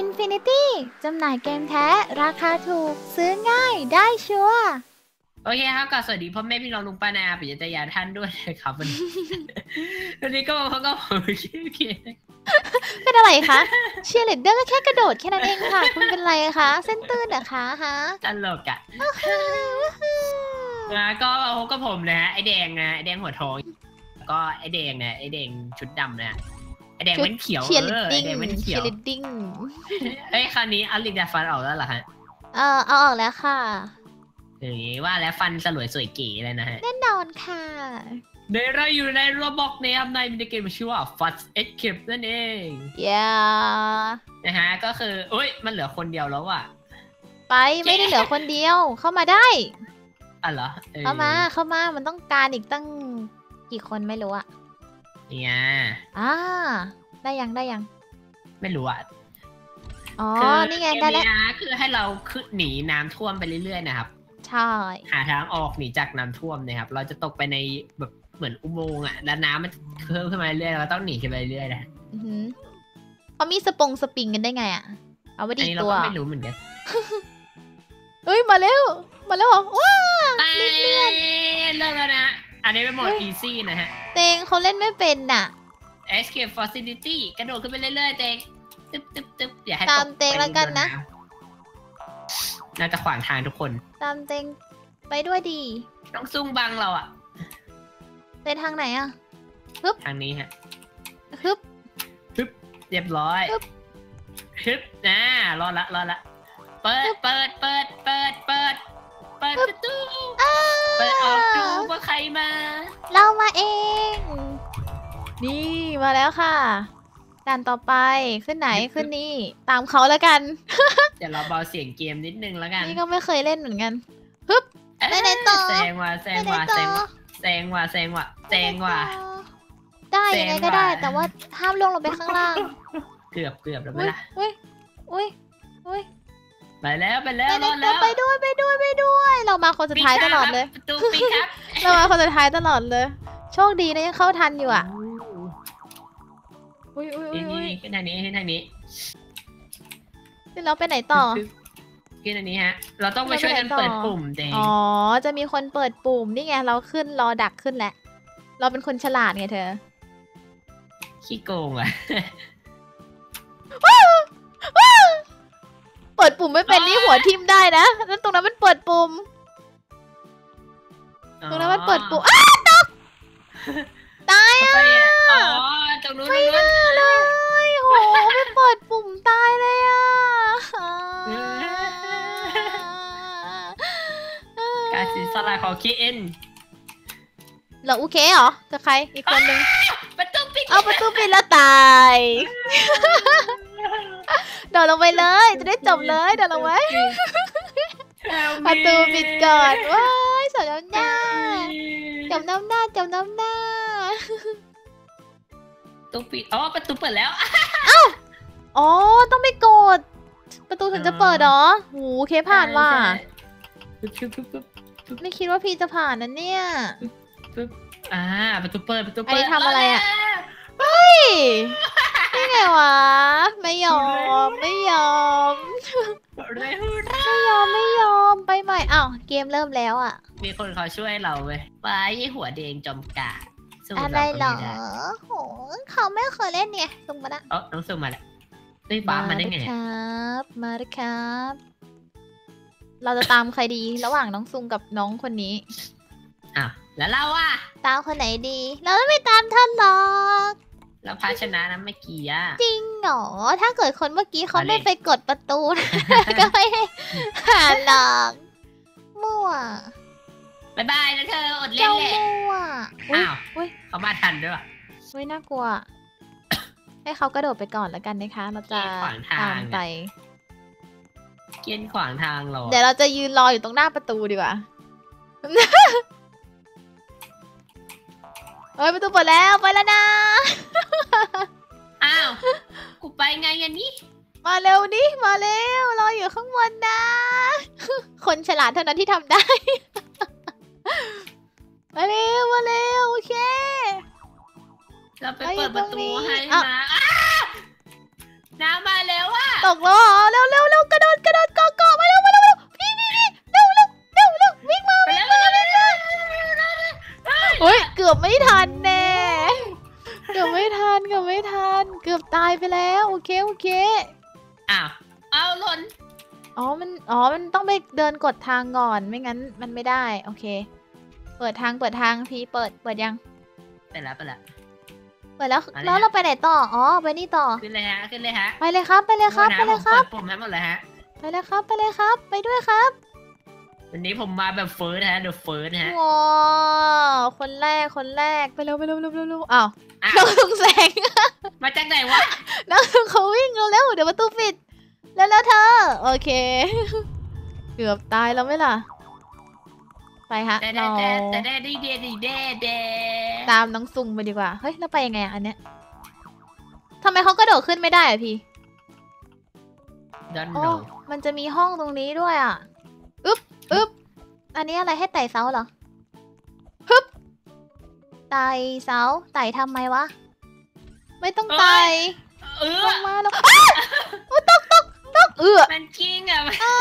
Infinity จำหน่ายเกมแท้ ราคาถูก ซื้อง่ายได้ชัวร์โอเคครับก็สวัสดีพ่อแม่พี่น้องลุงป้านาอาปิยตยาท่านด้วยนะครับวันนี้วันนี้ก็มาพบกับผมชื่อเกียรติเป็นอะไรคะเชียร์ลีดเดอร์ก็แค่กระโดดแค่นั้นเองค่ะ คุณเป็นไรคะ เส้นตื้นเหรอคะฮะตลกอะนะก็มาพบกับผมนะฮะไอแดงนะไอแดงหัวทองแล้วก็ไอแดงนะไอแดงชุดดำนะไอ แดงชุดมันเขียวเชียร์เอลีดอไอดิ้งแดงมันเชีเขียยวร์ลีดดิ้งเอ้ยคราวนี้เอาลิกดาฟันออกแล้วเหรอฮะ เออเอาออกแล้วค่ะอย่างงี้ว่าแล้วฟันสลวยสวยเก๋เลยนะฮะ แน่นอนค่ะในเราอยู่ในโรบอกนะครับในมินิเกมชื่อว่า Fast Escape นั่นเองอย่านะฮะก็คือเอ้ย มันเหลือคนเดียวแล้วอะ ไปไม่ได้เหลือคนเดียวเข้ามาได้อะเหรอออเข้ามาเข้ามามันต้องการอีกตั้งกี่คนไม่รู้อะเนี่ยอ่า ได้ยังได้ยัง ไม่รู้อะอ๋อคืนี่ไงเกมได้แล้วเนี้ยคือให้เราขึ้นหนีน้ำท่วมไปเรื่อยๆนะครับ ใช่ หาทางออกหนีจากน้ำท่วมนะครับ เราจะตกไปในแบบเหมือนอุโมงค์อะ แล้วน้ำมันเพิ่มขึ้นมาเรื่อยๆเราต้องหนีขึ้นไปเรื่อยๆนะอือหือเขามีสปงสปริงกันได้ไงอะเอาไว้อันดีนี้เราตัวก็ไม่รู้เหมือนกันเฮ้ย มาเร็ว มาแล้วเหรอว้าไปเริ่มแล้วนะ อันนี้เป็นโหมดเฮ้ย easy นะฮะ เตงเขาเล่นไม่เป็นน่ะ escape facility กระโดดขึ้นไปเรื่อยๆเตงตึ๊บตึ๊บตึ๊บอย่าให้ตามกเตงไปแล้วกันนะโดำน่าจะขวางทางทุกคน ตามเตงไปด้วยดี ต้องซุ่มบังเราอะไปทางไหนอะทางนี้ฮะฮึบเรียบร้อยปึ๊บฮึบนะรอดละรอดละ เปิดเปิดเปิดเปิดเปิดเปิดประตูอ้าเปิดออกดูว่าใครมา เรามาเอง นี่มาแล้วค่ะด่านต่อไปขึ้นไหนขึ้นนี่ตามเขาแล้วกัน เดี๋ยวเราเบาเสียงเกมนิดนึงแล้วกัน นี่ก็ไม่เคยเล่นเหมือนกันเอ๊ะไปไหนต่อแซงว่ะแซไปงไหนว่ะต่แซองว่ะแซงว่ะแซงว่ะแซงว่ะได้ยังไงก็ได้แซงว่ะแต่ว่าห้ามลงลงไปข้างล่าง เกือบเกือบแล้วไหมอุ้ยล่ะอุ้ยอุ้ยอุ้ยไปแล้วไปแล้วไปรไหนอดต่แล้อวไปด้วยไปด้วยไปด้วย เรามาคนสุดท้ายตลอดเลยประตูปิดครับเรามาคนสุดท้ายตลอดเลย โชคดีนะยังเข้าทันอยู่อะ อุ้ยอุ้ยอุ้นี่ยนี่อุ้ยนี่ขึ้นทางนี้ขึ้นทางนี้แล้วไปไหนต่อ ขึ้นทางนี้ฮะ เราต้องมาช่วยกันแล้วไปไหนต่อเปิดปุ่มเองอ๋อ จะมีคนเปิดปุ่มนี่ไงเราขึ้นรอดักขึ้นแหละ เราเป็นคนฉลาดไงเธอ ขี้โกงอะ เปิดปุ่มไม่เป็นนี่หัวทิ่มได้นะแล้วตรงนั้นมันเปิดปุ่ม ตรงนั้นมันเปิดปุ่มอ้าวตกตายไปอะ อะอ๋อตรงนู้นตรงนู้นเลยโหไม่เปิดปุ่มตายเลยอะการสินสละของคีเอ็นเราโอเคเหรอกับใครอีกคนนึงประตูปิดเอาประตูปิดแล้วตายโดดลงไปเลย จะได้จบเลยโดดลงไว้ประตูปิดก่อนว้ายสาวน้ำหน้าจบน้ำหน้าจบน้ำหน้าประ ตูปิด อ๋อ ประตูเปิดแล้ว อ๋อ ต้องไปกด ประตูถึงจะเปิดเหรอโหเคผ่านว่ะ ปึ๊บปึ๊บปึ๊บปึ๊บไม่คิดว่าพี่จะผ่านนะเนี่ย ปึ๊บอ่า ประตูเปิด ประตูอันเปินี้ดทำอะไรอะเเฮ้ยนี่ไงวะ ไม่ยอม ไม่ยอมเร็วไม่ยอม ไม่ยอม ไปใหม่อ้าวเกมเริ่มแล้วอะ มีคนเขาช่วยเราเว้ยไว้หัวแดงจอมกา สู้อะไรเหรเราอก็ไม่ได้โหเขาไม่เคยเล่นเนี่ยส่งมาละเอ๋อน้องซูมาแล้วเฮ้ยบ้ามาได้ไงคอะรับ มาเลยครับ เราจะตามใครดีระหว่างน้องซุงกับน้องคนนี้อ้าวแล้วเราอะตามคนไหนดี เราไม่ตามท่านหรอกเราพาชนะนะเมื่อกี้อะจริงเหรอถ้าเกิดคนเมื่อกี้เขาเอาเลยไม่ไปกดประตูก็ไม่ให้หาหรอกมั่ว บายบายนะเธออดเล่นเจ้าแหละมั่วอุ้ยอ้าวอุ้ยเขามาทันด้วยว่ะอุ้ยน่ากลัว ให้เขากระโดดไปก่อนแล้วกันนะคะ เราจะขวางทางตามไปเกียนขวางทางเราเดี๋ยวเราจะยืนรออยู่ตรงหน้าประตูดีกว่าเฮ้ยประตูเปิดแล้วไปแล้วนะอ้าวกูไปไงอันนี้มาเร็วดิมาเร็วรออยู่ข้างบนนะ คนฉลาดเท่านั้นที่ทำได้ มาเร็วมาเร็วโอเคเราไปเอ้ยเปิดประตูตรงนี้ให้อะมาอ้าน้ำมาแล้วอะตกแล้วเหรอเร็วเร็วเร็วกระโดดกระโดดเกาะเกาะมาเร็วมาเร็วมาเร็วพี่พี่พี่เร็วเร็วเร็วเร็ววิ่งมาไปแล้วไปแล้วไปแล้วเฮ้ยเกือบไม่ทันแน่เกือบไม่ทันเกือบไม่ทัน เกือบตายไปแล้วโอเคโอเคอ้าวเอาหล่นอ๋อมันอ๋อมันต้องไปเดินกดทางก่อนไม่งั้นมันไม่ได้โอเค เปิดทางเปิดทางพี่เปิดเปิดยังไปแล้วไปแล้วเปิดแล้วอันนี้แล้วเราไปไหนต่ออ๋อไปนี่ต่อขึ้นเลยฮะขึ้นเลยฮะไปเลยครับไปเลยครับไปเลยครับผมให้หมดเลยฮะไปเลยครับไปเลยครับไปด้วยครับวันนี้ผมมาแบบเฟิร์สฮะเดอะเฟิร์สฮะว้าวคนแรกคนแรกไปเร็วไปเร็วเร็วเร็วเร็วอ้าวอ้าน้อวงลุงแสงมาจากไหนวะน้องลุงเขาวิ่งเร็วเร็วเดี๋ยวประตูปิดแล้วแล้วเธอโอเค เกือบตายแล้วไหมล่ะ ไปฮะแต่เราแต่แต่แต่ได้เดดีเดเดตามน้องซุงไปดีกว่า เฮ้ยแล้วไปยังไงอะอันเนี้ยทำไมเขากระโดดขึ้นไม่ได้อะพี่ดอนโอ้โนมันจะมีห้องตรงนี้ด้วยอะอึ๊บอึ๊บอันนี้อะไรให้ไต่เสาเหรอฮึบไต่เสาไต่ทำไมวะ ไม่ต้องไต่เอลองมาลง เอือมันกิ้งอะมันอ้า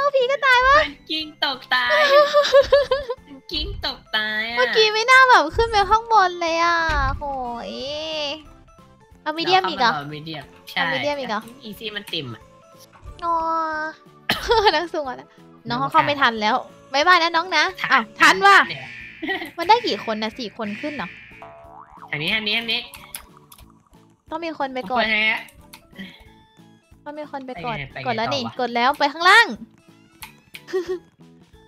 วผีก็ตายวะกิ้งตกตายมันกิ้งตกตายอะเมื่อกี้ไม่น่าแบบขึ้นไปข้างบนเลยอะโหยเอามีเดียมอีกเหรอมีเดียมใช่เอา medium อีกเหรออีซี่มันติ่มอะอ๋อนักสูงอะนะน้องเขาเข้าไม่ทันแล้วบายบายนะน้องนะอ้าวทันว่ะเนี่ยมันได้กี่คนนะสี่คนขึ้นเหรออันนี้อันนี้อันนี้ ต้องมีคนไปกกด ดฮะต้องมีคนไปกด ไปไงไปไงกดแล้วต่อนี่วะ กดแล้วไปข้างล่าง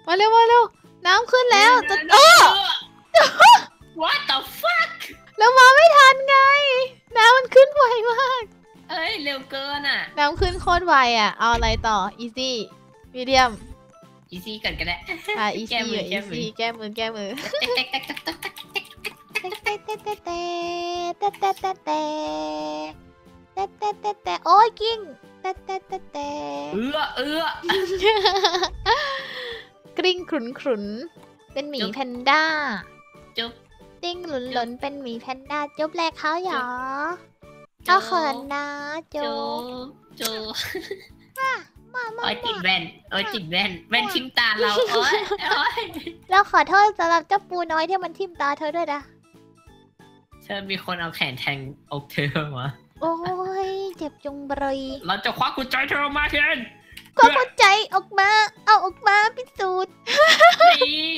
มาเร็วมาเร็ว น้ำขึ้นแล้วจะเออ What the fuck แล้วมาไม่ทันไง น้ำมันขึ้นไวมาก เอ้ย เร็วเกินอะ น้ำขึ้นโคตรไวอะ เอาอะไรต่อ easy medium อีซี่ก่อนก็ได้ อะแก้ easy มืออะแก้มือ easy แก้มือ แก้มือเต๊กเต๊กเต๊กเต๊กเต๊กเต๊กเต๊ะเต๊ะเต๊ะเต๊ะเต๊ะเต๊ะเต๊ะเต๊ะเต๊ะเต๊ะเต๊ะโอ้ยกิ้งเต๊ะเต๊ะเต๊ะเต๊ะเอื้อเอื้อกริ้งขรุนขรุนเป็นหมีจุ๊บแพนด้าจุ๊บติ้งหลุนหลนเป็นหมีแพนด้าจุ๊บแรกเขาหรอจุ๊เอาบเขินนะจุ๊จูบจูมามาโอ้ยติดมาแว่นโอ้ยติดแว่นแว่นทิมตาเราโอ้ยโอ้ยเราขอโทษสำหรับเจ้าปูน้อยที่มันทิ่มตาเธอด้วยนะเธอมีคนเอาแขนแทงอกเธอวะ โอ้ยเจ็บจุงเบรยเราจะควักกุญแจเธอออกมาเทนก็เข้าใจออกมา เอาออกมาพิสูจน์นี่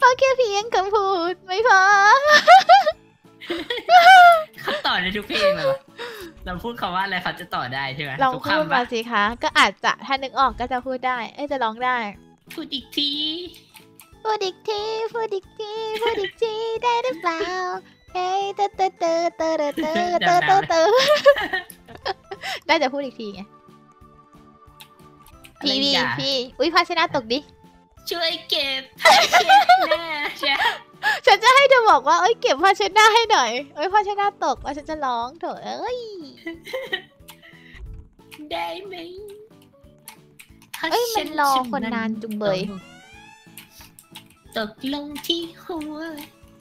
พอแค่เพียงคำพูดไม่พอเขาต่อในทุกเพลงเลยวะเราพูดคำว่าอะไรเขาจะต่อได้ใช่ไหมลองทุกพูดคำมาปะสิคะ ก็อาจจะถ้านึกออกก็จะพูดได้ เอ้ยจะร้องได้ พูดอีกที พูดอีกที พูดอีกที พูดอีกทีได้หรือเปล่า เฮ้ยเตอเตอเตอเตอเตอเตอเตอเตอเตอได้แต่พูดอีกทีไงอะไรพี่พี่อย่าพี่อุ้ยภาชนะตกดิ ช่วยเก็บผ้าเช็ดหน้าใช่ฉันจะให้เธอบอกว่าเอ้ยเก็บภาชนะให้หน่อยเอ้ยภาชนะตกว่าฉันจะร้องเถอะเอ้ย ได้ไหมเอ้ยมันรอคนนานจุงเบย ตกลงที่หัว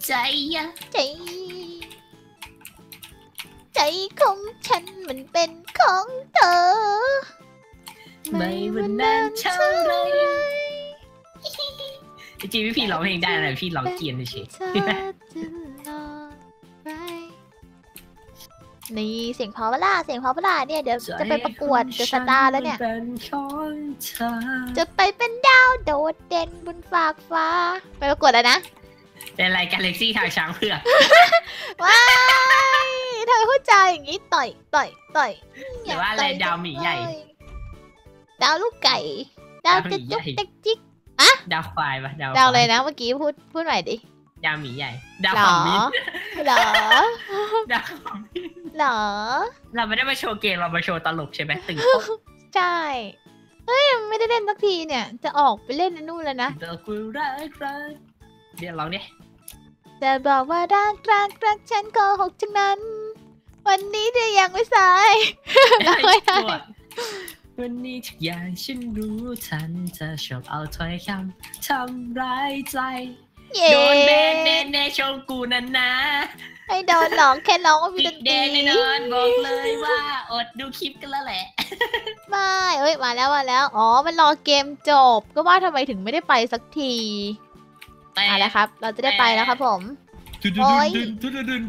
ใจยะใจ ใจของฉันมันเป็นของเธอ ไม่ว่านานเท่าไรจริงๆพี่พี่ร้องเพลงได้นะพี่ร้องเกรียนเฉยเธอจะรอไปนี่เสียงเพอเวล่าเสียงเพอเวล่าเนี่ยเดี๋ยวจะไปประกวดเดอะสตาร์แล้วเนี่ยเป็นของเธอจะไปเป็นดาวโดดเด่นบนฟากฟ้า ไปประกวดแล้วนะ เป็นรายการเล็กซี่ทางช้างเผือกว้ายเธอพูดจาอย่างนี้ต่อยต่อยต่อยหรือว่าอะไรดาวหมีใหญ่ ดาวลูกไก่ ดาวดาวหมีจะจุกใหญ่จิกจิกดาวควายปะดาวดาวควเลยนะเมื่อกี้พูดพูดใหม่ดิดาวหมีใหญ่ ดาวหรขอองมิ้นหรอดาวของมิ้นหรอ เราไม่ได้มาโชว์เกมเรามาโชว์ตลกใช่ไหมตึงโป๊ะใช่เฮ้ยไม่ได้เล่นสักทีเนี่ย จะออกไปเล่นอันนู่นแล้วนะดอกกุหลาบรัก เดี๋ยวลองดิจะบอกว่ารักรักรักฉันโกหกจังนั้น วันนี้เธอยังไม่สายร้องไม่ได้ตัววันนี้ทุกอย่างฉันรู้ทันเธอชอบเอาถ้อยคำทำร้ายใจเย้โดนเบนเดนในชงกูนันนะให้โดนหลอกแค่ร้องว่ามีดปิดนแดตรีงแน่นอนบอกเลยว่าโอดดูคลิปกันแล้วแหละ ไม่เอ้ยมาแล้วมาแล้ว อ๋อมันรอเกมจบ ก็ว่าทำไมถึงไม่ได้ไปสักที แต่อะไรครับ เราจะได้ไปแล้วครับผมโอ้ยตุ้งตุ้งตุ้ง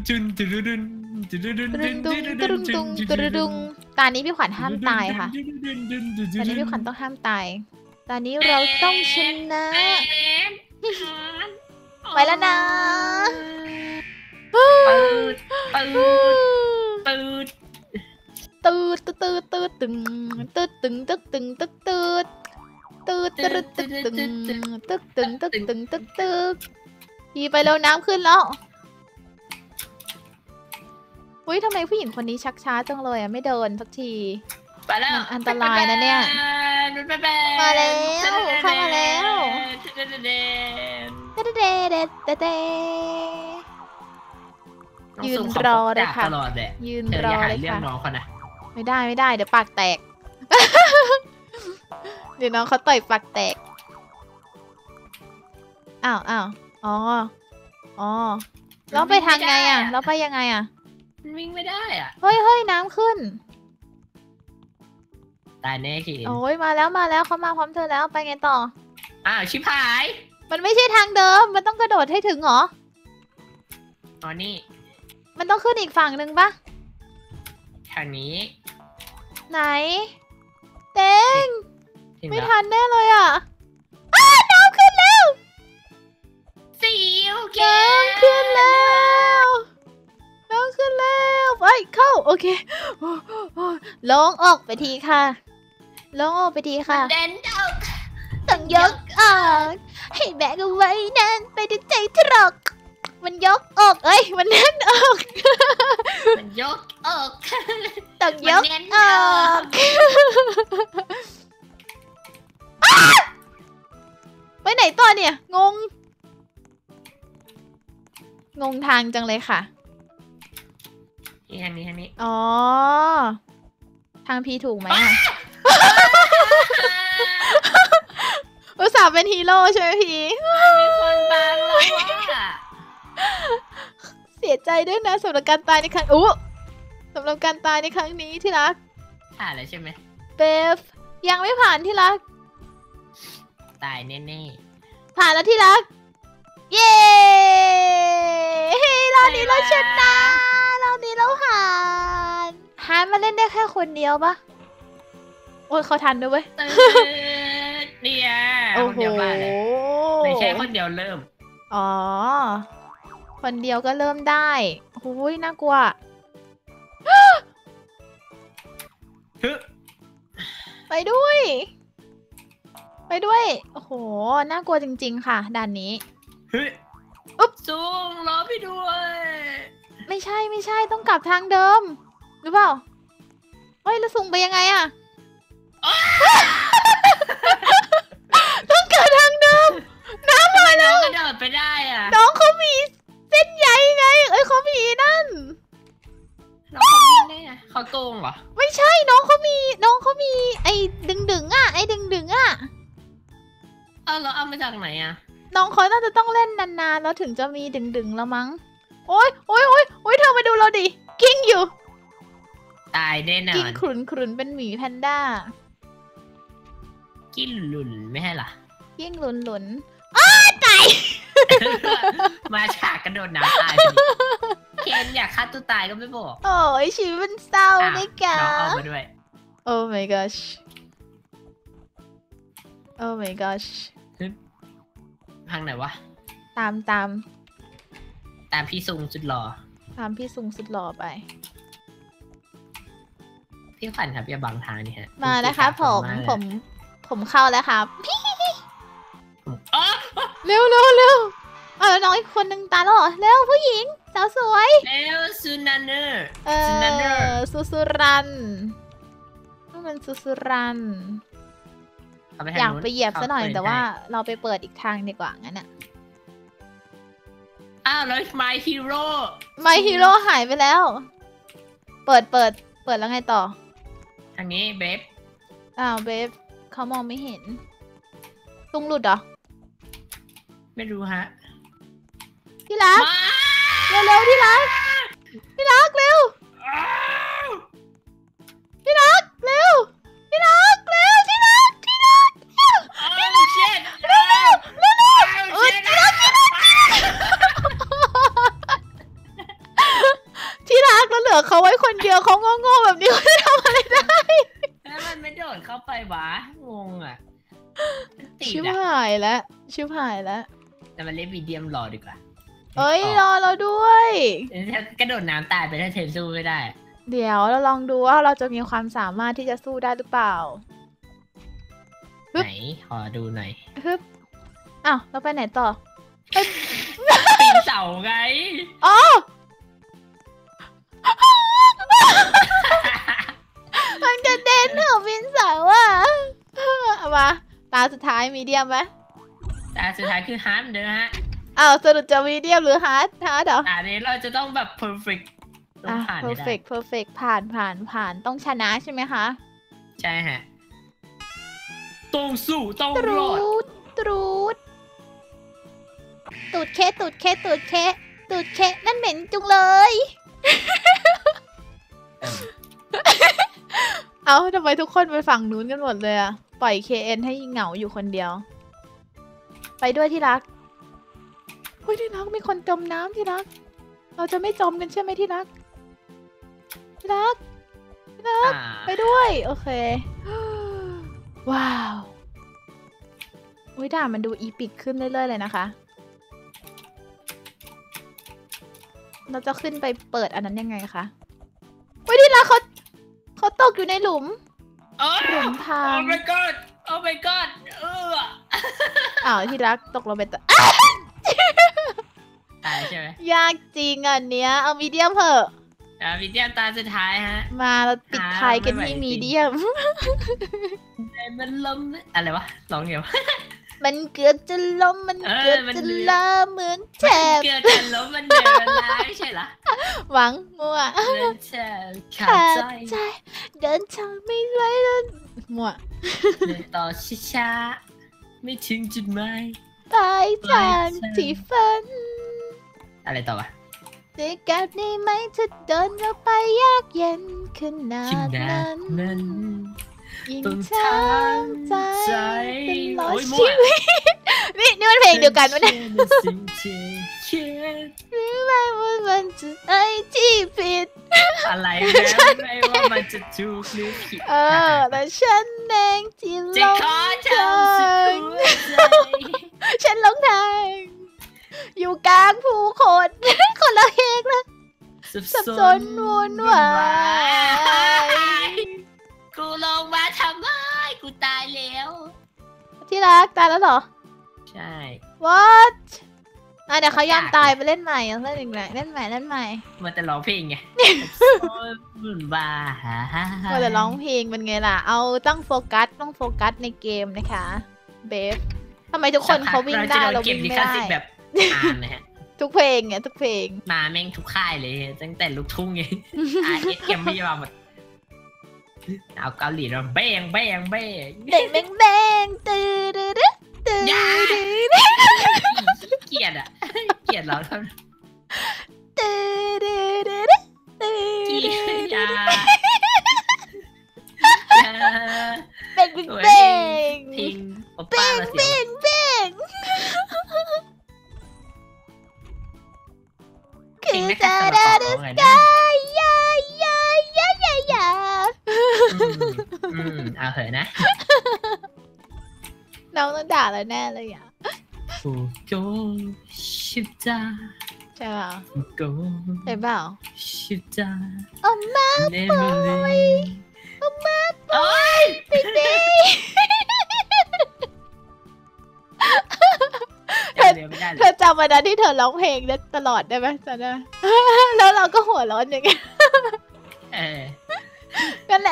ตุ้งตานี้พี่ขวัญห้ามตายค่ะตานี้พี่ขวัญต้องห้ามตาย ตอนนี้เราต้องชนะไปแล้วนะปืดปืดปืดตืดตืดตืดตึงตืดตึงตึดตึงตึดตึด ตืดตืดตึกตึงตึกตึงตึกตึงตึกตึกพี่ไปแล้วน้ำขึ้นแล้วอุ้ยทำไมผู้หญิงคนนี้ชักช้าจังเลยอะไม่เดินสักทีไปแล้วอันตรายนะเนี่ยมาแล้วเข้ามาแล้วเดเดเดเดเดดยืนรอเลยค่ะตลอดเลยยืนเธอรออย่างหาเลยเรื่องค่ะน้องเขานะไม่ได้ไม่ได้เดี๋ยวปากแตก เดี๋ยวน้องเขาต่อยปากแตก อ้าวอ้าวอ๋อ อ๋อแล้วไปทางไงอะแล้วไปยังไงอะ มันวิ่งไม่ได้อะ เฮ้ยเฮ้ยน้ำขึ้น ตายแน่คิรินโอ้ยมาแล้วมาแล้วเขามาพร้อมเธอแล้วไปไงต่อ อ้าวชิบหาย มันไม่ใช่ทางเดิม มันต้องกระโดดให้ถึงเหรออ๋อนี่ มันต้องขึ้นอีกฝั่งหนึ่งปะทางนี้ ไหน เต้ง ถึงไม่แล้วทันแน่เลยอะอ้าน้ำขึ้นแล้วสิวแกน้ำขึ้นแล้วน้ำขึ้นแล้วไปเข้าโอเคโอ้โอ้ลงออกไปทีค่ะลงออกไปทีค่ะเด่นเดาต้องยกออกให้แบกเอาไว้นั่นไปด้วยใจทรอกมันยกออกเอ้ยมันแน่นออกมันยกอกต้องยกมันแน่นออออกก ไปไหนต่อเนี่ย งง งงทางจังเลยค่ะ นี่ทางนี้ทางนี้อ๋อ ทางพีถูกไหมอะอุตส่าห์เป็นฮีโร่ใช่ไหมพีมีคนบางเราอะเสียใจด้วยนะสำหรับการตายในครั้งอู้สำหรับการตายในครั้งนี้ที่รักผ่านแล้วใช่ไหมเบฟยังไม่ผ่านที่รัก ตายแน่ผ่านแล้วที่รัก เย้เฮ้ยรอบนี้เราชนะรอบนี้เราผ่านฮานมาเล่นได้แค่คนเดียวปะโอ้ยเขาทันด้วยเว้ยๆตื่นเนี่ยโอ้คนโห เดียวมาเลยไม่ใช่คนเดียวเริ่ม อ๋อ คนเดียวก็เริ่มได้โอ้ยน่ากลัว ฮึ ไปด้วย ไปด้วย โอ้โห น่ากลัวจริง ๆ ค่ะด่านนี้ฮึอุ๊บซูงรอพี่ด้วย ไม่ใช่ไม่ใช่ต้องกลับทางเดิม หรือเปล่าเฮ้ยแล้วส่งไปยังไงอะต้องกลับทางเดิม น้ำทำไมน้องกระโดดไปได้อะน้องเขามีเส้นใยไง เอ้ยเขามีนั่น น้องเขาวิ่งได้ไงเขาโกงเหรอ ไม่ใช่น้องเขามี น้องเขามี ไอ้ดึงดึงๆอะไอ้ดึงดึงๆอะ เออเราเอามาจากไหนอะน้องเขาน่าจะต้องเล่นนานๆ แล้วถึงจะมีดึงดึงๆแล้วมั้ง โอ๊ยโอ๊ยโอ๊ยโอ๊ยเธอมาดูเราดิ กิ้งอยู่ ตายแน่นอกิ้งน ขรุนขรุนเป็นหมีแพนด้า กินหลุนไม่ใช่เหรอ กิ้งหลุนหลุนมาฉากกระโดดน้ำตายพอดีเคนอยากฆ่าตัวตายก็ไม่บอกโอ้ยชีวิตมันเศร้าอะนี่กะน้องเอามาด้วย Oh my gosh Oh my gosh ทางไหนวะ ตามตามตามพี่ซุงสุดหล่อ ตามพี่ซุงสุดหล่อไป พี่ขวัญครับอย่าบังทางนี่ฮะ มาแล้วครับผมากเลยผม ผมเข้าแล้วครับผมอ๋อเร็วเร็วเร็วเอาแล้วน้องอีกคนนึงตายแล้วเหรอเร็วผู้หญิงสาวสวยแล้วซูนันเนอร์เอซูนันเนอร์อสุสุรันนี่มันสุสุรันเอา ไปทางอยากนู้นไปเหยียบซะหน่อยเขปิดแต่ว่าให้เราไปเปิดอีกทางดีกว่างั้นอะอ้าวแล้ว My Hero ไมฮีโร่หายไปแล้ว เปิดเปิด เปิดแล้วไงต่อ ทางนี้เบฟอ้าวเบฟเขามองไม่เห็นตุงหลุดเหรอ ไม่รู้ฮะ ที่รักมาเร็วเร็วๆที่รัก ที่รักเร็วอ้าว แต่มันเล่นมีเดียมรอดีกว่าเอ้ยรต่อเราด้วยถ้ากระโดดน้ำตายไปถ้าเทนสู้ไม่ได้ เดี๋ยวเราลองดูว่าเราจะมีความสามารถที่จะสู้ได้หรือเปล่าฮึบไหนขอดูหน่อยฮึบอ้าวเราไปไหนต่อปีนเสาไงอ๋อมันจะเด่นเหรอวินเสาร์อะเอามาตาสุดท้ายมีเดียมไหม แต่สุดท้ายคือฮาร์ดเด้อฮะอ้าวสรุปจะมีเดียมหรือฮาร์ดฮาร์ดเหรออันนี้เราจะต้องแบบ perfect ต้องอะผ่านให้ได้ perfect perfect ผ่านผ่านผ่านต้องชนะใช่ไหมคะ ใช่ฮะต้องสู้ต้องตรรูอดดตรูดตูดเคะตูดเคะตูดเคะตูดเคะนั่นเหม็นจุงเลย เออเอ้าทำไมทุกคนไปฝั่งนู้นกันหมดเลยอะปล่อย KN ให้เหงาอยู่คนเดียว ไปด้วยที่รักเฮ้ยที่รักมีคนจมน้ำที่รัก เราจะไม่จมกันใช่ไหมที่รัก ที่รักอ่าไปด้วย โอเค ว้าวอุ้ยด่ามันดูอีปิกขึ้นเรื่อยๆเลยนะคะ เราจะขึ้นไปเปิดอันนั้นยังไงคะอุ้ยที่รักเขาเขาตกอยู่ในหลุมโอ้หลุมพราง my god โอ้ my god เออ อ้าวที่รักตกลงไปตะตายใช่ไหมยากจริงอันเนี้ย เอามีเดียมเถอะอ่าวิดีโอตาสุดท้ายฮะ มาเราปิดท้ายกันที่ไม่ไหวจริงมีเดียมใจมันล้มอะไรวะร้องเดียวมันเกือบจะล้มมันเออเกือบมันจะเลื้อยลาเหมือนแฉบเกิดจะล้มมันเดินร้ายใช่เหรอหวังมั่วเดินเชิญขาขาดดใจใจเดินทางไม่ไรเดินมั่วเดินต่อช้าๆ ไม่ถึงจุดหมายปลายทางปลายทางที่ฝัน อะไรต่อวะจะกลับได้ไหมถ้าเดินเราไปยากเย็นขนาชิงดดานั้นนั้นยิ่งต้องทางใจใจตลอดโอ้ยมั่ชีววิตนี่นี่มันเพลงเดียวกันปะเนี่ย ฉัชื่อในสิ่งที่เขียนไม่ว่ามันจะไอ้ที่ผิด อะไรนะไม่ว่ามันจะถูกหรือผิดเออแต่ฉันเองที่หจะลงขอททำสุดางหัวใจฉันหลงทางอยู่กลางผู้คนคนละเพลงเลยสับสนวุ่นวายกูลงมาทำไมกูตายแล้ว ที่รักตายแล้วเหรอ ใช่ what อะเดี๋ยวเขายอมยากตายไปเล่นใหม่เอาเล่นอีกหน่อยเล่นใหม่เล่นใหม่มันแต่ร้องเพลงไงโอ้ยบุ่นวายก็จะร้องเพลงเป็นไงล่ะ เอาต้องโฟกัสต้องโฟกัสในเกมนะคะเบฟทำไมทุกคนเขาวิ่งได้เราเราจะโดนเก็บวิ่งลิไม่ขได้สิทธิ์แบบอ่านนะฮะทุกเพลงไงทุกเพลงมาแม่งทุกค่ายเลยตั้งแต่ลูกทุ่งไงอาเอสเอ็มพีมาหมดเอาเกาหลีเราแบงแบงแบงเด้งเด้งเด้งตื่นตื่นตื่นอย่าตื่นเกลียดอะเกลียดเราทำตื่นตื่นตื่นตื่เกลียดนอย่าอย่าเบ่งเบ่งโอ้ยเบ่งพิงโอป้าเราเสียเบ่งเบ่งพิคืงอไม่จะคัดได้สำหรับดูของสไงกายยายายายายาอืมอืมเอาเถอะนะ น้องต้องด่าแล้วแน่เลยอะฟูโกชิบ จ้าใช่เปล่าฟูโกใช่เปล่าชิบจ้าโอ้มาเนมเลยโอ้มาโอ้ยปิ๊กปิ๊กเดี๋ยวเดี๋ยวไม่ได้เลเธอยจำวันนั้นที่เธอร้องเพลงได้ตลอดได้ไหมจำได้ไหมแล้วเราก็หัวร้อนอย่างเงี้ย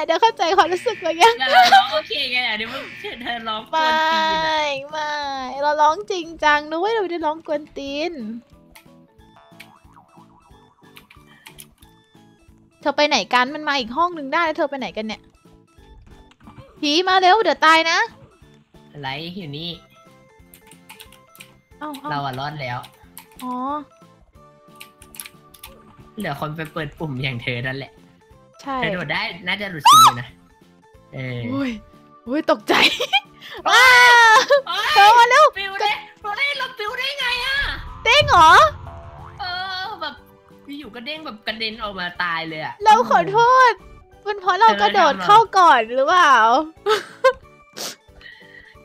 เดี๋ยวเข้าใจความรู้สึกเลยไงแล้วเราร้องโอเคไงอะเดี๋ยวมึงเธอร้องกวไม่นตีนอะไม่เราร้องจริงจังนะเว้ยเราไม่ได้ร้องกวนตีน เธอไปไหนกันมันมาอีกห้องหนึ่งได้แล้วเธอไปไหนกันเนี่ยผีมาเร็วเดี๋ยวตายนะอะไรอยู่นี่เอ้าเราเอ้าอะรอดแล้ว อ๋อ เหลือคนไปเปิดปุ่มอย่างเธอนั่นแหละ ใช่เธอโดดได้น่าจะหลุดซิงอยู่นะเอออุ้ยอุ้ยตกใจว้าวเธอมาเร็วปิวได้เราได้เราปิวได้ไงอะเต้งเหรอเออแบบอยู่ๆก็เด้งแบบกระเด็นออกมาตายเลยอะเราขอโทษมันเพราะเรากระโดดเข้าก่อนหรือเปล่า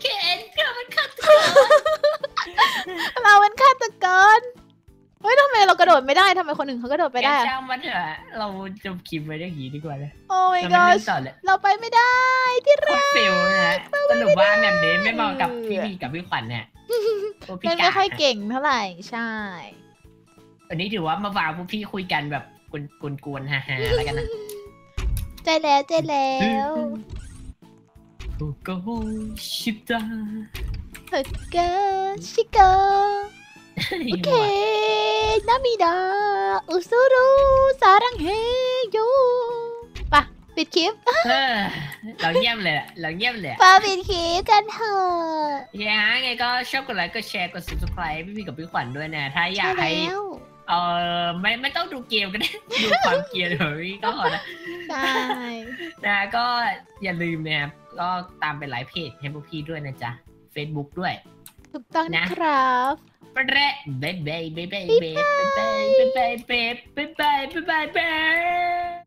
เคนเกิดมันขัดเราเป็นฆาตกรเฮ้ยทำไมเรากระโดดไม่ได้ทำไมคนอื่นเขากระโดดไปได้แกอะช่างมันเถอะเราจบคลิปไว้ได้อย่างนี้ดีกว่าเลยโอ้ my เราไม่เล่ gosh นต่อเลยเราไปไม่ได้ที่โครัตกรฟิลนะสรุปว่าแบบนี้ไม่เหมาะกับพี่พีกับพี่ขวัญเนี่ยตัวพี่เล่นกาไม่ค่อยเก่งเท่าไหร่ใช่วันนี้ถือว่ามาวางพวกพี่คุยกันแบบกวนๆฮาๆแล้วกันนะใจแล้วใจแล้วโอ้โหชิตาเฮ้เกชิเก โอเคนามิดาอุซุรุสารังเฮโยปะปิดคลิปเออเราเยี่ยมเลยอะเราเยี่ยมเลยอะปะปิดคลิปกันเถอะยังไงไงก็ชอบกดไลค์กดแชร์กด subscribe พี่พีกับพี่ขวัญด้วยนะ ถ้าอยากใช่ให้แล้วเออไม่ไม่ต้องดูเกมก็ได้ดูความเกลียดของพี่ก็พอนะใช่นะก็อย่าลืมนะครับก็ตามไปไลฟ์เพจให้พวกพี่ด้วยนะจ๊ะ Facebook ด้วย ถูกต้องนะนะครับ ปะเระบ๊าย